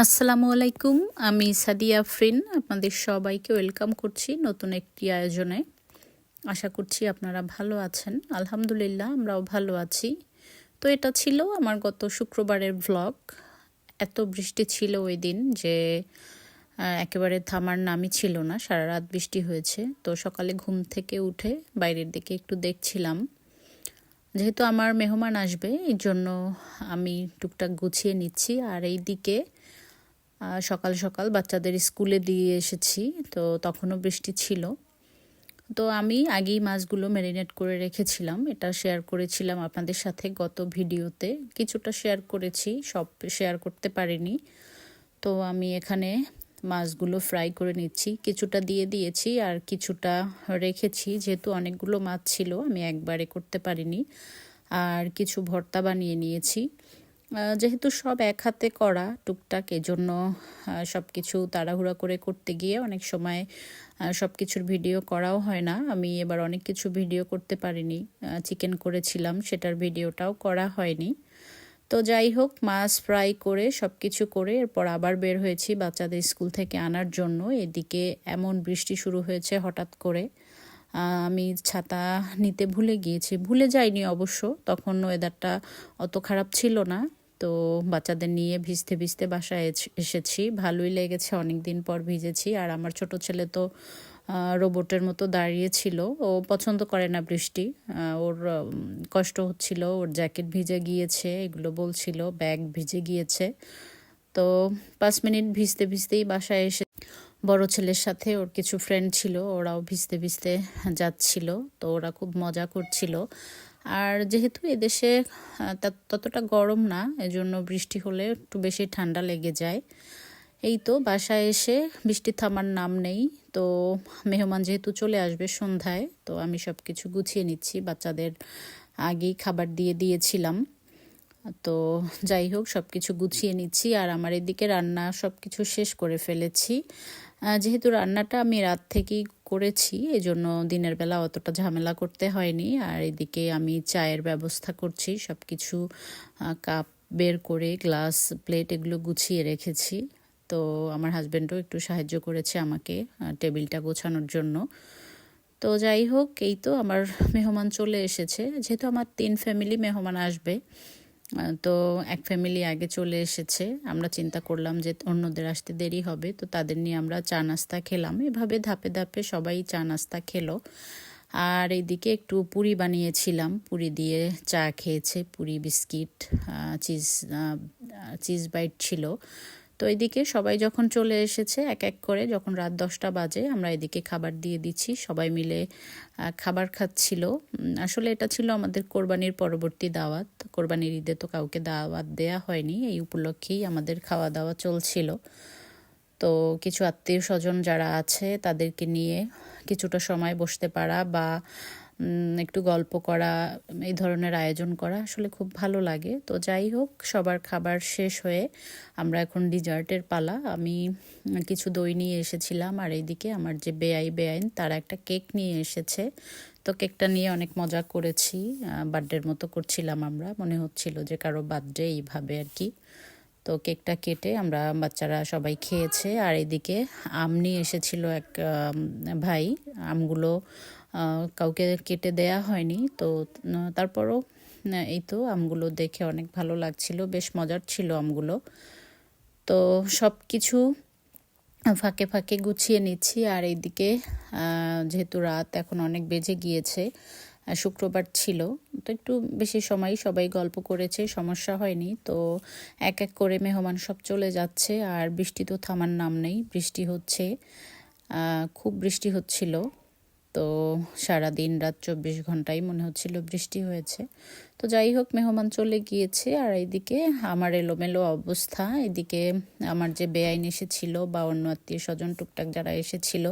আসসালামু আলাইকুম, আমি সাদিয়া আফরিন, আপনাদের সবাইকে ওয়েলকাম করছি নতুন একটি আয়োজনে। আশা করছি আপনারা ভালো আছেন। আলহামদুলিল্লাহ, আমরাও ভালো আছি। তো এটা ছিল আমার গত শুক্রবারের ভ্লগ এত বৃষ্টি ছিল ওই দিন যে একেবারে থামার নামই ছিল না, সারা রাত বৃষ্টি হয়েছে। তো সকালে ঘুম থেকে উঠে বাইরের দিকে একটু দেখছিলাম। যেহেতু আমার মেহমান আসবে এই জন্য আমি টুকটাক গুছিয়ে নিচ্ছি। আর এই দিকে সকাল সকাল বাচ্চাদের স্কুলে দিয়ে এসেছি, তো তখনও বৃষ্টি ছিল। তো আমি আগেই মাছগুলো ম্যারিনেট করে রেখেছিলাম, এটা শেয়ার করেছিলাম আপনাদের সাথে গত ভিডিওতে। কিছুটা শেয়ার করেছি, সব শেয়ার করতে পারিনি। তো আমি এখানে মাছগুলো ফ্রাই করে নিচ্ছি, কিছুটা দিয়ে দিয়েছি আর কিছুটা রেখেছি, যেহেতু অনেকগুলো মাছ ছিল, আমি একবারে করতে পারিনি। আর কিছু ভর্তা বানিয়ে নিয়েছি। যেহেতু সব এক হাতে করা টুকটাক, এজন্য সব কিছু তাড়াহুড়া করে করতে গিয়ে অনেক সময় সব কিছুর ভিডিও করাও হয় না। আমি এবার অনেক কিছু ভিডিও করতে পারিনি চিকেন করেছিলাম, সেটার ভিডিওটাও করা হয়নি। তো যাই হোক, মাছ ফ্রাই করে সব কিছু করে, এরপর আবার বের হয়েছি বাচ্চাদের স্কুল থেকে আনার জন্য। এদিকে এমন বৃষ্টি শুরু হয়েছে হঠাৎ করে। আমি ছাতা নিতে ভুলে গিয়েছি। ভুলে যাইনি অবশ্য, তখন ওয়েদারটা অত খারাপ ছিল না। তো বাচ্চাদের নিয়ে ভিজতে ভিজতে বাসায় এসেছি। ভালোই লেগেছে অনেক দিন পর ভিজেছি। আর আমার ছোট ছেলে তো রোবটের মতো দাঁড়িয়ে ছিল। ও পছন্দ করে না বৃষ্টি। ওর কষ্ট হচ্ছিল। ওর জ্যাকেট ভিজে গিয়েছে, এগুলো বলছিল, ব্যাগ ভিজে গিয়েছে। তো পাঁচ মিনিট ভিজতে ভিজতেই বাসায় এসে বড় ছেলের সাথে ওর কিছু ফ্রেন্ড ছিল, ওরাও ভিজতে ভিজতে যাচ্ছিল। তো ওরা খুব মজা করছিল। আর যেহেতু এদেশে ততটা গরম না, এজন্য বৃষ্টি হলে একটু বেশি ঠান্ডা লেগে যায়। এই তো বাসায় এসে বৃষ্টি থামার নাম নেই, তো মেহমান যেহেতু চলে আসবে সন্ধ্যায়, তো আমি সব কিছু গুছিয়ে নিচ্ছি, বাচ্চাদের আগেই খাবার দিয়ে দিয়েছিলাম। তো যাই হোক সব কিছু গুছিয়ে নিচ্ছি আর আমার এদিকে রান্না সব কিছু শেষ করে ফেলেছি। যেহেতু রান্নাটা আমি রাত থেকেই করেছি এই জন্য দিনের বেলা অতটা ঝামেলা করতে হয়নি। আর এদিকে আমি চায়ের ব্যবস্থা করছি সব কিছু কাপ বের করে, গ্লাস, প্লেট এগুলো গুছিয়ে রেখেছি। তো আমার হাজব্যান্ডও একটু সাহায্য করেছে আমাকে টেবিলটা গোছানোর জন্য। তো যাই হোক, এই তো আমার মেহমান চলে এসেছে। যেহেতু আমার তিন ফ্যামিলি মেহমান আসবে তো এক ফ্যামিলি আগে চলে এসেছে। আমরা চিন্তা করলাম যে অন্যদের আসতে দেরি হবে, তো তাদের নিয়ে আমরা চা নাস্তা খেলাম। এভাবে ধাপে ধাপে সবাই চা নাস্তা খেলো। আর এদিকে একটু পুরি বানিয়েছিলাম। পুরি দিয়ে চা খেয়েছে, puri, biscuit cheese cheese bite ছিল। তো এদিকে সবাই যখন চলে এসেছে, এক এক করে যখন রাত দশটা বাজে, আমরা এদিকে খাবার দিয়ে দিচ্ছি। সবাই মিলে খাবার খাচ্ছিল। আসলে এটা ছিল আমাদের কোরবানির পরবর্তী দাওয়াত। কোরবানির ঈদে তো কাউকে দাওয়াত দেয়া হয়নি। এই উপলক্ষেই আমাদের খাওয়া দাওয়া চলছিল। তো কিছু আত্মীয় স্বজন যারা আছে, তাদেরকে নিয়ে কিছুটা সময় বসতে পারা বা একটু গল্প করা, এই ধরনের আয়োজন করা আসলে খুব ভালো লাগে। তো যাই হোক, সবার খাবার শেষ হয়ে আমরা এখন ডিজার্টের পালা। আমি কিছু দই নিয়ে এসেছিলাম আর এইদিকে আমার যে বেআই বেআইন, তারা একটা কেক নিয়ে এসেছে। তো কেকটা নিয়ে অনেক মজা করেছি। বার্থডের মতো করছিলাম আমরা। মনে হচ্ছিল যে কারও বার্থডে এইভাবে আর কি। তো কেকটা কেটে আমরা বাচ্চারা সবাই খেয়েছে। আর এদিকে আম নিয়ে এসেছিল এক ভাই। আমগুলো কাউকে কেটে দেয়া হয়নি। তো তারপরও এই তো আমগুলো দেখে অনেক ভালো লাগছিল। বেশ মজার ছিল আমগুলো। তো সব কিছু ফাঁকে ফাঁকে গুছিয়ে নিচ্ছি। আর এইদিকে যেহেতু রাত এখন অনেক বেজে গিয়েছে শুক্রবার ছিল। তো একটু বেশি সময় সবাই গল্প করেছে, সমস্যা হয়নি। তো এক এক করে মেহমান সব চলে যাচ্ছে আর বৃষ্টি তো থামার নাম নেই, বৃষ্টি হচ্ছে। খুব বৃষ্টি হচ্ছিল। তো সারা দিন রাত চব্বিশ ঘন্টাই মনে হচ্ছিল বৃষ্টি হয়েছে। তো যাই হোক, মেহমান চলে গিয়েছে আর এইদিকে আমার এলোমেলো অবস্থা। এদিকে আমার যে বেআইন এসেছিল বা অন্য আত্মীয় স্বজন টুকটাক যারা এসেছিল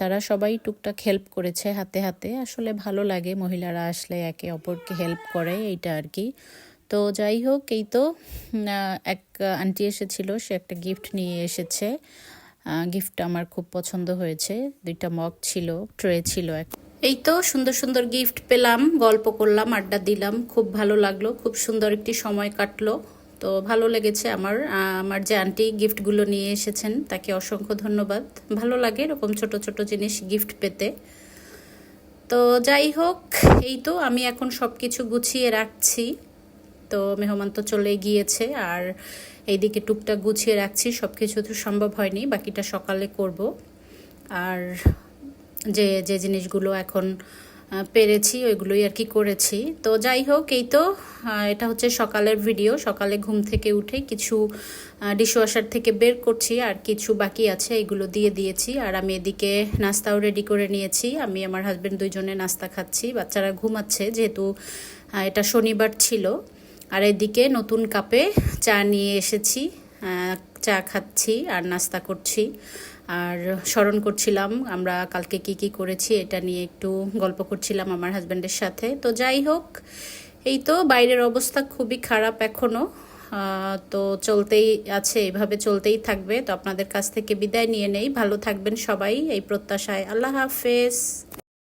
তারা সবাই টুকটাক হেল্প করেছে হাতে হাতে। আসলে ভালো লাগে মহিলারা আসলে একে অপরকে হেল্প করে, এইটা আর কি। তো যাই হোক, এই তো এক আন্টি এসেছিল, সে একটা গিফট নিয়ে এসেছে। গিফটটা আমার খুব পছন্দ হয়েছে। দুইটা মগ ছিল ট্রে ছিল এক। এই তো, সুন্দর সুন্দর গিফট পেলাম, গল্প করলাম, আড্ডা দিলাম। খুব ভালো লাগল, খুব সুন্দর একটি সময় কাটলো। তো ভালো লেগেছে আমার। আমার যে আন্টি গিফটগুলো নিয়ে এসেছেন, তাকে অসংখ্য ধন্যবাদ। ভালো লাগে এরকম ছোট ছোট জিনিস গিফট পেতে। তো যাই হোক, এই তো আমি এখন সব কিছু গুছিয়ে রাখছি। তো মেহমান তো চলে গিয়েছে আর এইদিকে টুকটাক গুছিয়ে রাখছি সব কিছু তো সম্ভব হয়নি, বাকিটা সকালে করব। আর যে যে জিনিসগুলো এখন পেরেছি, ওইগুলোই আর কি করেছি। তো যাই হোক, এই তো এটা হচ্ছে সকালের ভিডিও। সকালে ঘুম থেকে উঠে কিছু ডিশওয়াশার থেকে বের করছি আর কিছু বাকি আছে, এগুলো দিয়ে দিয়েছি। আর আমি এদিকে নাস্তাও রেডি করে নিয়েছি। আমি আমার হাজব্যান্ড দুইজনে নাস্তা খাচ্ছি। বাচ্চারা ঘুমাচ্ছে, যেহেতু এটা শনিবার ছিল। আর এদিকে নতুন কাপে চা নিয়ে এসেছি চা খাচ্ছি আর নাস্তা করছি। আর স্মরণ করছিলাম আমরা কালকে কি কি করেছি, এটা নিয়ে একটু গল্প করছিলাম আমার হাজব্যান্ডের সাথে। তো যাই হোক, এই তো বাইরের অবস্থা খুবই খারাপ এখনও তো চলতেই আছে, এভাবে চলতেই থাকবে। তো আপনাদের কাছ থেকে বিদায় নিয়ে নেই। ভালো থাকবেন সবাই এই প্রত্যাশায়। আল্লাহ হাফেজ।